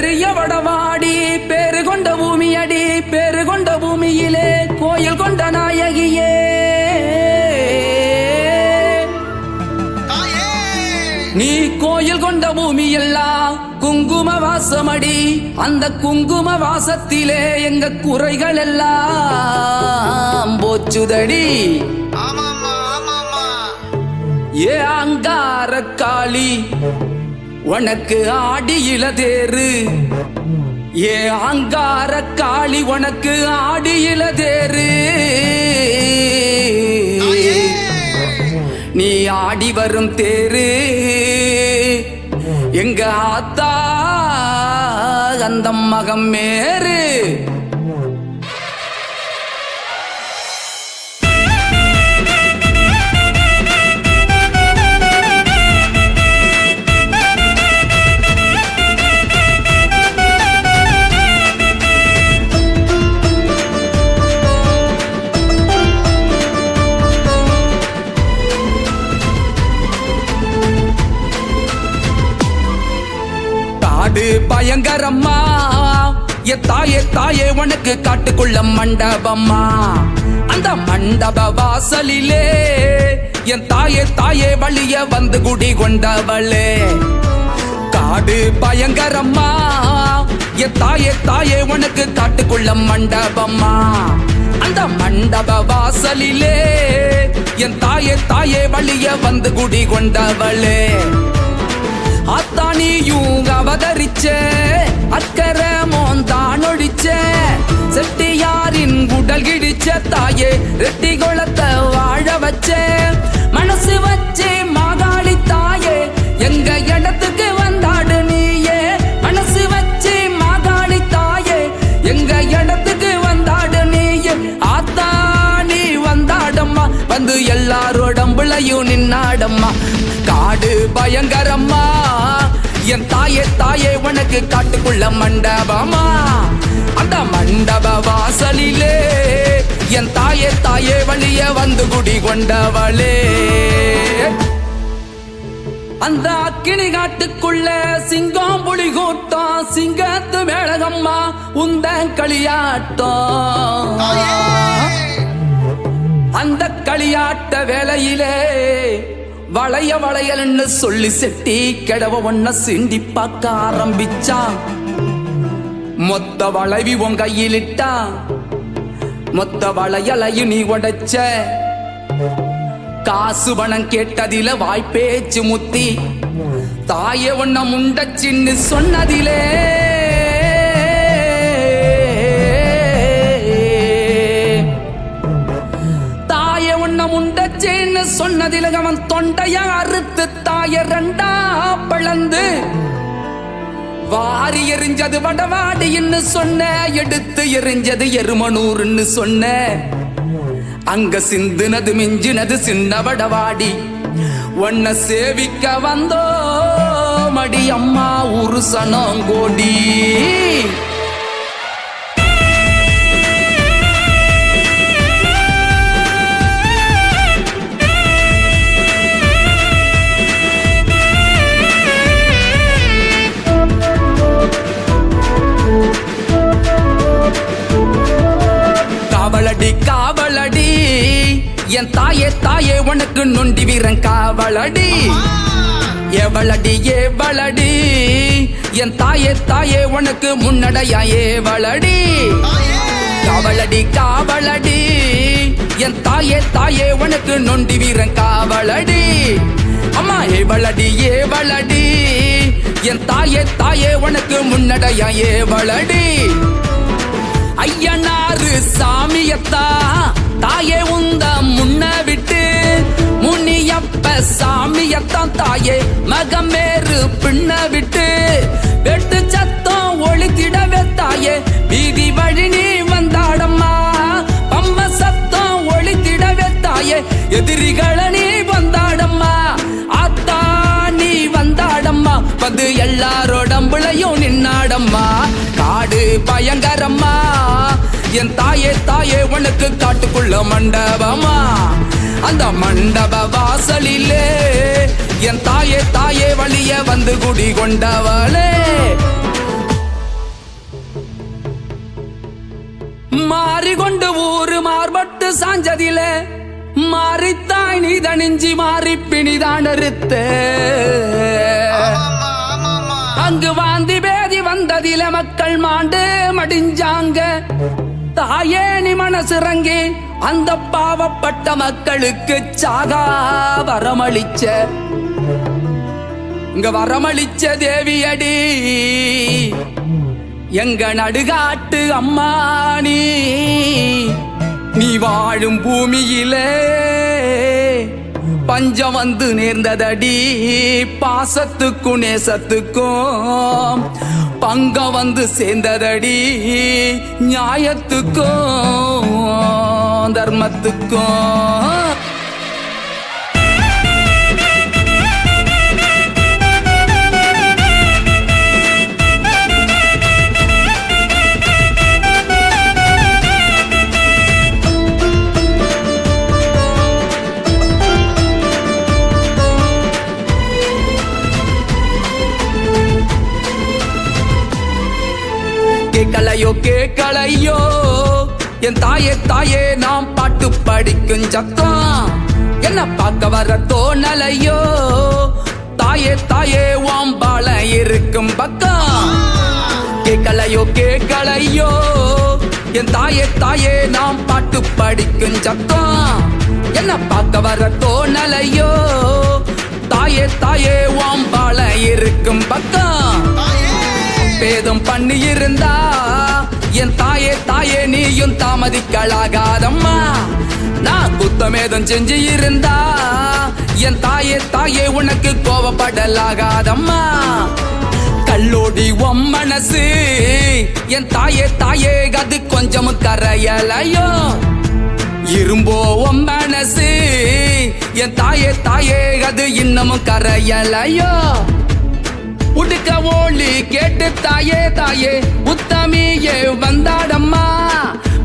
பெரிய வடவாடி பேரு கொண்ட பூமியடி பேரு கொண்ட பூமியிலே கோயில் கொண்ட நாயகியே. நீ கோயில் கொண்ட பூமியெல்லாம் குங்கும வாசமடி அந்த குங்கும வாசத்திலே எங்க குறைகள் எல்லாம் போச்சுதடி ஏ அங்கார காளி உனக்கு ஆடியில தேரு. ஏ அங்கார காளி உனக்கு ஆடியில தேரு. நீ ஆடி வரும் தேரு. எங்க ஆத்தா அந்த மகம் மேரு. காடு பயங்கரம்மா. எ தாயே தாயே உனக்கு காட்டுக்குள்ள மண்டபம்மா. அந்த மண்டப வாசலிலே என் தாயே தாயே வழிய வந்து குடி கொண்டவளே. காடு பயங்கரம்மா. என் தாயே தாயே உனக்கு காட்டுக்குள்ள மண்டபம்மா. அந்த மண்டப வாசலிலே என் தாயே தாயே வழிய வந்து குடி கொண்டவளே. அத்தானியும் அவதரிச்ச. அக்கறை மோந்தான் ஒழிச்ச. செட்டியாரின் உடல் கிடிச்ச தாயே. ரெட்டி குளத்தை வாழ வச்ச. மனசு வச்சு மாகாளி தாயே. எங்க இடத்துக்கு வந்தாடு நீயே. மனசு வச்சு மாகாளி தாயே. எங்க இடத்துக்கு வந்தாடு நீயே. ஆத்தா வந்தாடம்மா. வந்து நின்னாடம்மா. காடு பயங்கரம்மா. என் தாயே தாயே உனக்கு காட்டுக்குள்ள மண்டபமா? அந்த மண்டப வாசலிலே என் தாயே தாயே வழிய வந்து குடி கொண்டவளே. அந்த அக்கினி காட்டுக்குள்ள சிங்கம் புலி கூட்டம் சிங்கத்து மேளகம்மா உந்த களியாட்டம். அந்த களியாட்ட வேளையிலே வளைய வளையல்னு சொல்லி செட்டி கிடவ ஒன்ன சிண்டி பார்க்க ஆரம்பிச்சா. மொத்த வளைவி உன் கையிலிட்டா மொத்த வளையலையும் நீ உடைச்ச. காசு பணம் கேட்டதில வாய்ப்பேச்சு முத்தி. தாயே ஒன்ன முண்டச்சின்னு சொன்னதிலே. முண்டச்சேன்னு அவன் தொண்டைய அறுத்து தாய ரெண்டா பிளந்து. வாரி எறிஞ்சது வடவாடின்னு சொன்ன எடுத்து எறிஞ்சது எருமனூர்னு சொன்ன. அங்க சிந்துனது மிஞ்சினது சின்ன வடவாடி. உன்னை சேவிக்க வந்தோ மடி அம்மா ஒரு கோடி என் தாயே தாயே உனக்கு நொண்டி வீரன் காவலடி. எவளடி ஏவளடி என் தாயே தாயே உனக்கு முன்னடையா ஏவளடி காவலடி காவலடி. என் தாயே தாயே உனக்கு நொண்டி வீரன் காவலடி. அம்மா ஏவளடி ஏவளடி என் தாயே தாயே உனக்கு முன்னடையா ஏவளடி ஐயனாரு சாமியத்தா தாயே உந்த முன்ன விட்டு முனியப்ப சாமியத்தான் தாயே மகமேறு பின்ன விட்டு வெட்டு சத்தம் ஒளித்திடவே தாயே வீதி வழி நீ வந்தாடம்மா பம்ப சத்தம் ஒளித்திடவே தாயே எதிரிகளை நீ வந்தாடம்மா அத்தா நீ வந்தாடம்மா வந்து எல்லாரோடம்புளையும் நின்னாடம்மா காடு பயங்கரம்மா. என் தாயே தாயே உனக்கு காட்டுக்குள்ள மண்டபமா? அந்த மண்டப வாசலிலே என் தாயே தாயே வழிய வந்து குடி கொண்டவளே. மாறிகொண்டு ஊரு மார்பட்டு சாஞ்சதிலே மாறித்தாய் நீ தணிஞ்சி மாறி பிணிதான் அறுத்து. அங்கு வாந்தி பேதி வந்ததில மக்கள் மாண்டு மடிஞ்சாங்க. தாயே நீ மனசிறங்கி அந்த பாவப்பட்ட மக்களுக்கு சாகா வரமளிச்ச. இங்க வரமளிச்ச தேவியடி எங்க நடுகாட்டு அம்மானி நீ நீ வாழும் பூமியிலே பஞ்சம் வந்து நேர்ந்ததடி பாசத்துக்கும் நேசத்துக்கும் பங்க வந்து சேர்ந்ததடி. நியாயத்துக்கும் தர்மத்துக்கும். கேட்கலையோ கேட்கலையோ என் தாயே தாயே நாம் பாட்டு படிக்கும் சத்தம். என்ன பார்க்க வர தோணலையோ. தாயே தாயே வாம்பால இருக்கும் பக்கம். கேட்கலையோ கேட்கலையோ என் தாயே தாயே நாம் பாட்டு படிக்கும் சத்தம். என்ன பார்க்க வர தோணலையோ. தாயே தாயே வாம்பால இருக்கும் பக்கம். பேதம் பண்ணி இருந்தா என் தாயே தாயே நீயும் தாமதிக்கலாகாதம்மா. நான் குத்தமேதம் செஞ்சு இருந்தா என் தாயே தாயே உனக்கு கோவப்படலாகாதம்மா. கல்லோடி உன் மனசு என் தாயே தாயே அது கொஞ்சம் கரையலையோ. இரும்போ உன் மனசு என் தாயே தாயே அது இன்னமும் கரையலையோ. உடுக்க ஓழி கேட்டு தாயே தாயே உத்தமியே வந்தாடம்மா.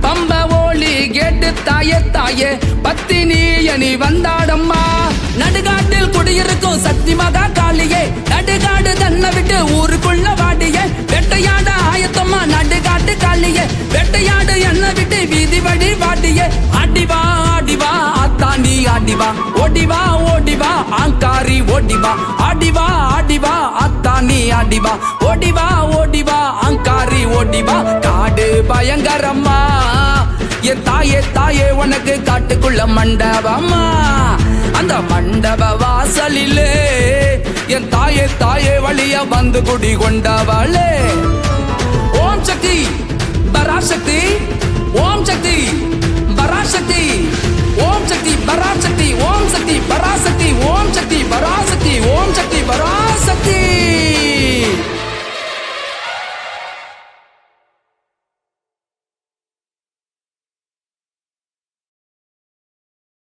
பம்ப ஓழி கேட்டு தாயே தாயே பத்தினிய நீ வந்தாடம்மா. நடுகாட்டில் குடியிருக்கும் சக்தி மகா காளியே நடுகாடு தன்னை விட்டு ஊருக்குள்ள வாடியே. வெட்டையாட ஆயத்தம்மா நடுகாட்டு காளியே வெட்டையாடு என்ன விட்டு வீதி வழி வாடியே. ஆடிவா ஆடிவா ஓடிவா ஓடிவா ஆங்காரி ஓடிவா. ஆடிவா ஆடிவா அத்தானி ஆடிவா. ஓடிவா ஓடிவா ஆங்காரி ஓடிவா. காடு பயங்கரம்மா. என் தாயே தாயே உனக்கு காட்டுக்குள்ள மண்டபம்மா. அந்த மண்டப வாசலிலே என் தாயே தாயே வழிய வந்து குடி கொண்டவளே. ஓம் சக்தி பராசக்தி ஓம் சக்தி பராசக்தி.